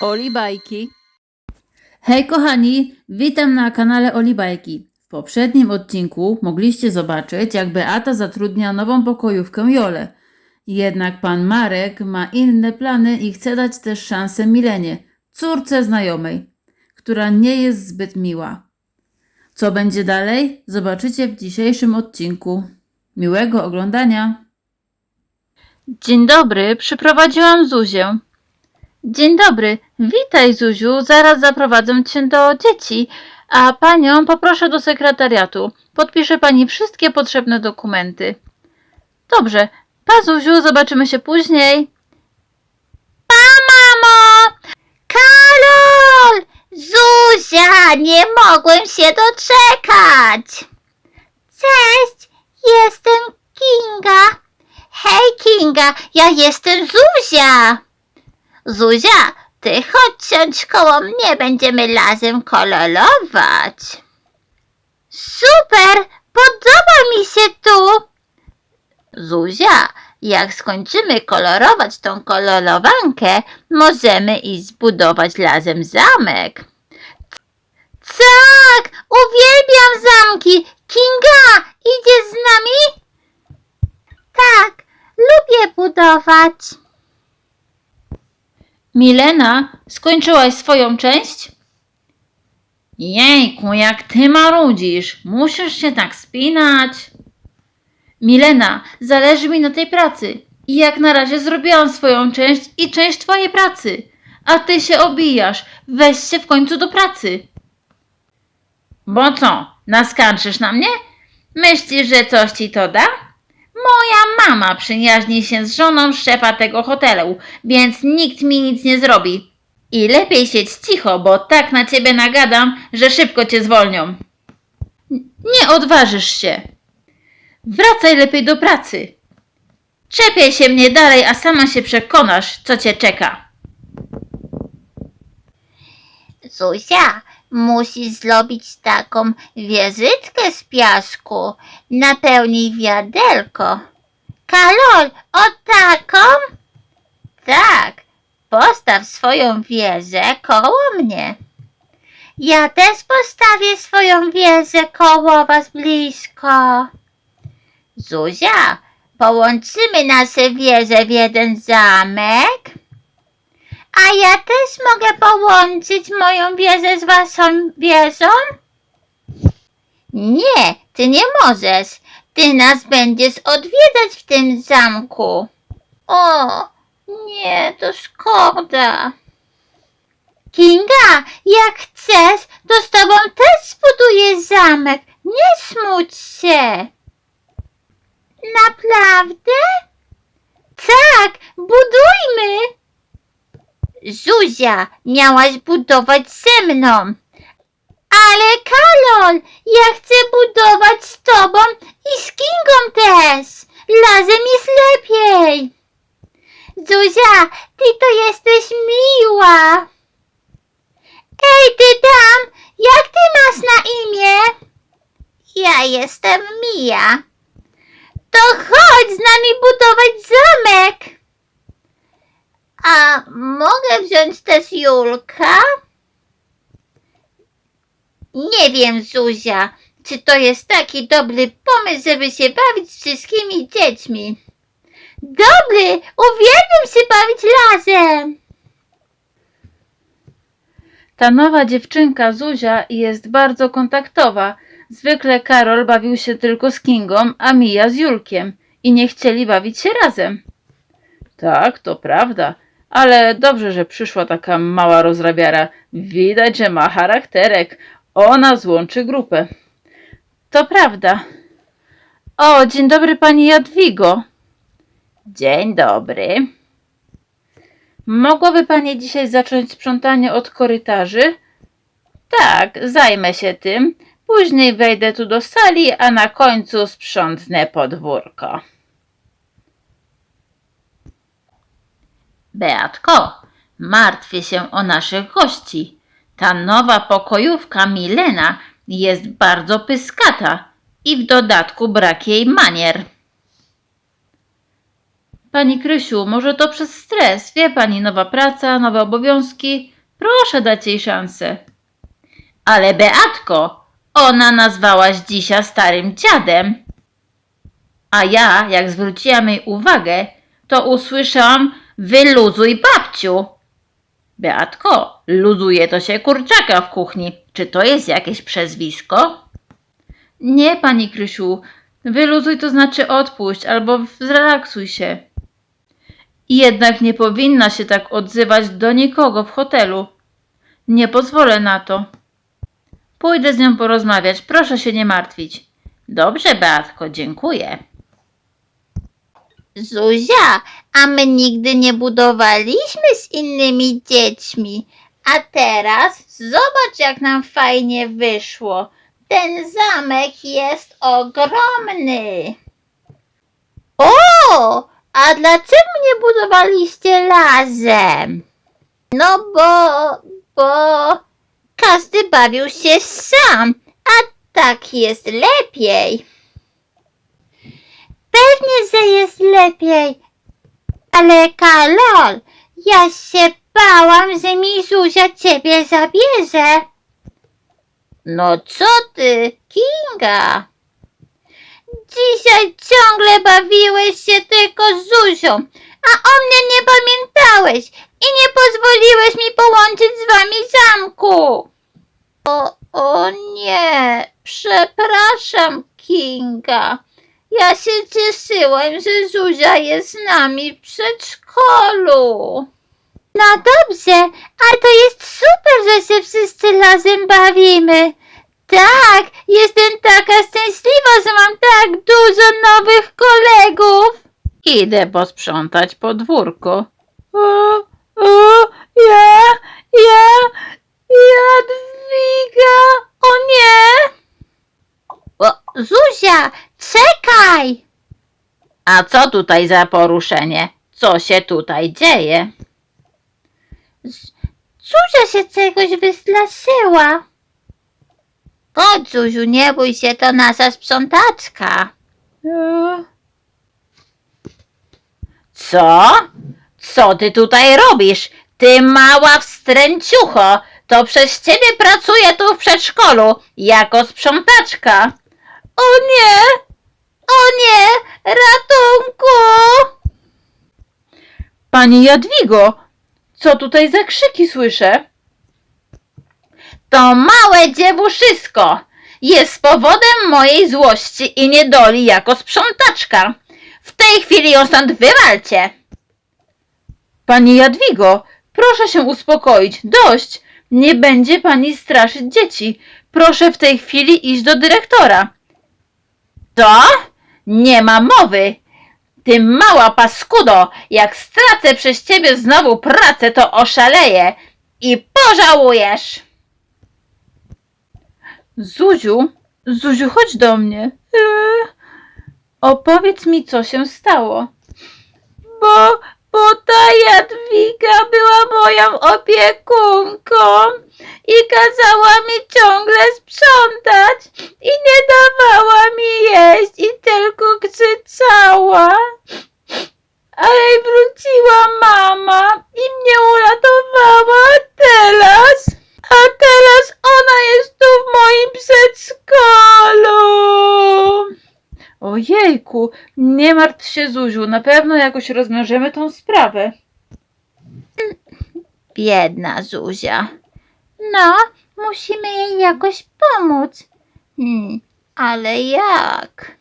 Oli Bajki. Hej kochani, witam na kanale Oli Bajki. W poprzednim odcinku mogliście zobaczyć, jak Beata zatrudnia nową pokojówkę Jolę. Jednak pan Marek ma inne plany i chce dać też szansę Milenie, córce znajomej, która nie jest zbyt miła. Co będzie dalej? Zobaczycie w dzisiejszym odcinku. Miłego oglądania. Dzień dobry, przyprowadziłam Zuzię. Dzień dobry, witaj Zuziu, zaraz zaprowadzę cię do dzieci, a panią poproszę do sekretariatu. Podpisze pani wszystkie potrzebne dokumenty. Dobrze, pa Zuziu, zobaczymy się później. Pa mamo! Karol! Zuzia! Nie mogłem się doczekać! Cześć! Jestem Kinga! Hej Kinga! Ja jestem Zuzia! Zuzia, ty chodź siądź koło mnie, będziemy razem kolorować. Super! Podoba mi się tu! Zuzia, jak skończymy kolorować tą kolorowankę, możemy iść zbudować razem zamek. Tak, uwielbiam zamki. Kinga, idziesz z nami? Tak, lubię budować. Milena, skończyłaś swoją część? Jejku, jak ty marudzisz, musisz się tak spinać. Milena, zależy mi na tej pracy i jak na razie zrobiłam swoją część i część twojej pracy, a ty się obijasz, weź się w końcu do pracy. Bo co, naskarżysz na mnie? Myślisz, że coś ci to da? Moja mama przyjaźni się z żoną szefa tego hotelu, więc nikt mi nic nie zrobi. I lepiej siedź cicho, bo tak na ciebie nagadam, że szybko cię zwolnią. Nie odważysz się. Wracaj lepiej do pracy. Czepiaj się mnie dalej, a sama się przekonasz, co cię czeka. Zuzia, musisz zrobić taką wieżyczkę z piasku. Napełnij wiaderko. Karol, o taką? Tak, postaw swoją wieżę koło mnie. Ja też postawię swoją wieżę koło was blisko. Zuzia, połączymy nasze wieże w jeden zamek. A ja też mogę połączyć moją wieżę z waszą wieżą? Nie, ty nie możesz. Ty nas będziesz odwiedzać w tym zamku. O, nie, to szkoda. Kinga, jak chcesz, to z tobą też zbuduję zamek. Nie smuć się. Naprawdę? Tak, budujmy. Zuzia, miałaś budować ze mną. Ale Karol, ja chcę budować z tobą i z Kingą też. Razem jest lepiej. Zuzia, ty to jesteś miła. Ej, ty tam, jak ty masz na imię? Ja jestem Mija. To chodź z nami budować zamek. A mogę wziąć też Julka? Nie wiem, Zuzia, czy to jest taki dobry pomysł, żeby się bawić z wszystkimi dziećmi. Dobry, uwielbiam się bawić razem. Ta nowa dziewczynka Zuzia jest bardzo kontaktowa. Zwykle Karol bawił się tylko z Kingą, a Mija z Julkiem i nie chcieli bawić się razem. Tak, to prawda, ale dobrze, że przyszła taka mała rozrabiara. Widać, że ma charakterek. Ona złączy grupę. To prawda. O, dzień dobry pani Jadwigo. Dzień dobry. Mogłaby pani dzisiaj zacząć sprzątanie od korytarzy? Tak, zajmę się tym. Później wejdę tu do sali, a na końcu sprzątnę podwórko. Beatko, martwię się o naszych gości. Ta nowa pokojówka Milena jest bardzo pyskata i w dodatku brak jej manier. Pani Krysiu, może to przez stres. Wie pani, nowa praca, nowe obowiązki. Proszę dać jej szansę. Ale Beatko, ona nazwałaś dzisia starym dziadem. A ja, jak zwróciłam jej uwagę, to usłyszałam wyluzuj babciu. Beatko, luzuje to się kurczaka w kuchni. Czy to jest jakieś przezwisko? Nie, pani Krysiu. Wyluzuj to znaczy odpuść albo zrelaksuj się. Jednak nie powinna się tak odzywać do nikogo w hotelu. Nie pozwolę na to. Pójdę z nią porozmawiać, proszę się nie martwić. Dobrze, Beatko, dziękuję. Zuzia, a my nigdy nie budowaliśmy z innymi dziećmi. A teraz zobacz, jak nam fajnie wyszło. Ten zamek jest ogromny. O, a dlaczego nie budowaliście razem? No bo, bo każdy bawił się sam, a tak jest lepiej. Pewnie, że jest lepiej. Ale Karol, ja się bałam, że mi Zuzia ciebie zabierze. No co ty, Kinga? Dzisiaj ciągle bawiłeś się tylko z Zuzią, a o mnie nie pamiętałeś i nie pozwoliłeś mi połączyć z wami zamku. O, o nie, przepraszam, Kinga. Ja się cieszyłem, że Zuzia jest z nami w przedszkolu. No dobrze, ale to jest super, że się wszyscy razem bawimy. Tak, jestem taka szczęśliwa, że mam tak dużo nowych kolegów. Idę posprzątać podwórko. O, o, ja, ja, Jadwiga, o nie! O, Zuzia, czekaj! A co tutaj za poruszenie? Co się tutaj dzieje? Zuzia się czegoś wystraszyła. Chodź, Zuziu, nie bój się, to nasza sprzątaczka. Co? Co ty tutaj robisz? Ty mała wstręciucho! To przez ciebie pracuję tu w przedszkolu jako sprzątaczka. O nie! O nie, ratunku! Pani Jadwigo, co tutaj za krzyki słyszę? To małe dziewuszysko jest powodem mojej złości i niedoli jako sprzątaczka. W tej chwili ją stąd wywalcie. Pani Jadwigo, proszę się uspokoić. Dość. Nie będzie pani straszyć dzieci. Proszę w tej chwili iść do dyrektora. To? Nie ma mowy. Ty mała paskudo, jak stracę przez ciebie znowu pracę, to oszaleję i pożałujesz. Zuziu, Zuziu, chodź do mnie. Eee, opowiedz mi, co się stało. Bo, bo ta Jadwiga była moją opiekunką i kazała mi ciągle sprzątać i nie dawała mi jeść i tylko Martw się, Zuziu, na pewno jakoś rozwiążemy tą sprawę. Biedna Zuzia. No, musimy jej jakoś pomóc. Hmm, ale jak?